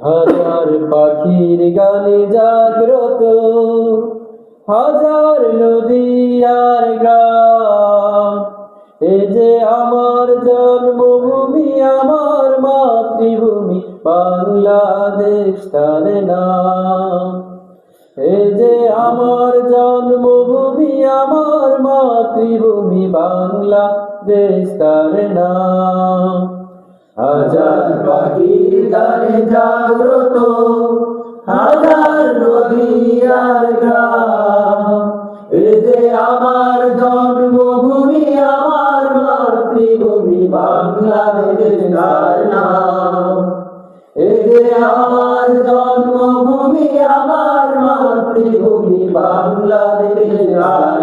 হাজার পাখির গানে জাগ্রত, হাজার নদী আর গ্রাম। এ যে আমার জন্মভূমি, আমার মাতৃভূমি, বাংলাদেশ তার নাম। এ যে আমার জন্মভূমি, আমার মাতৃভূমি, বাংলাদেশ তার নাম। পাখির জাগ্রত হাজার নদী আর গ্রাম। এ যে আমার জন্মভূমি, আমার মাতৃভূমি বাংলাদেশ তার নাম? এ যে আমার জন্মভূমি, আমার মাতৃভূমি বাংলাদেশ তার নাম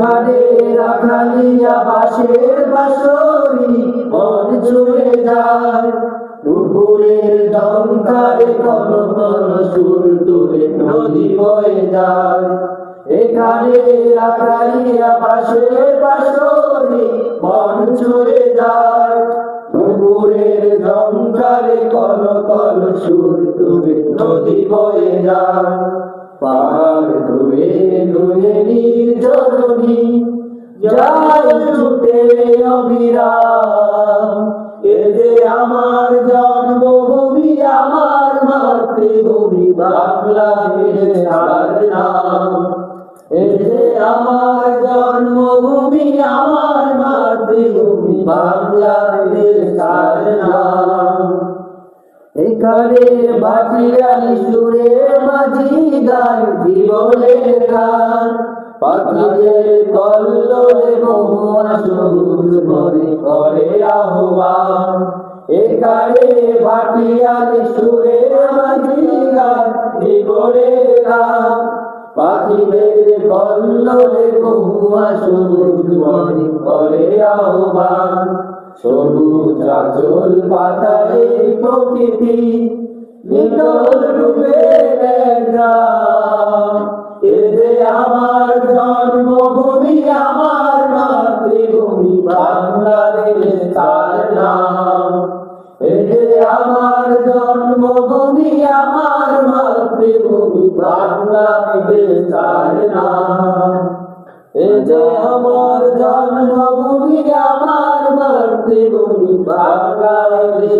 এখানে রাখালিয়া বাসের বাসরি মন ছুঁয়ে যায়। দুপুরের দমকারে কন কন সুর তুলে নদী বয়ে যায়। এখানে রাখালিয়া বাসের বাসরি মন ছুঁয়ে যায়। দুপুরের দমকারে কন কন সুর তুলে নদী বয়ে যায়। পাহাড় ধুয়ে ধুয়ে নির্জনী যায় ছুটে অবিরাম। এ যে আমার জন্মভূমি, আমার মাতৃভূমি, বাংলাদেশ আমার জন্মভূমি, আমার মাতৃভূমি, বাংলাদেশ এখানে বাটিয়ালি সুরে মাঝি গান জীবনের গান পাখিদের কল্লোরে মহুয়া সবুজ মনে করে আহ্বান। এখানে বাটিয়ালি সুরে মাঝি গান জীবনের গান পাখিদের কল্লোরে মহুয়া সবুজ মনে করে আহ্বান। সবুজ আচল প্রকৃতি নিতল রূপে এ যে আমার জন্মভূমি, আমার মাতৃভূমি, বাংলাদেশ তার নাম। এ যে আমার জন্মভূমি, আমার মাতৃভূমি, বাংলাদেশ তার নাম। এ যে আমার জন্মভূমি, আমার মাতৃভূমি বাংলাদেশ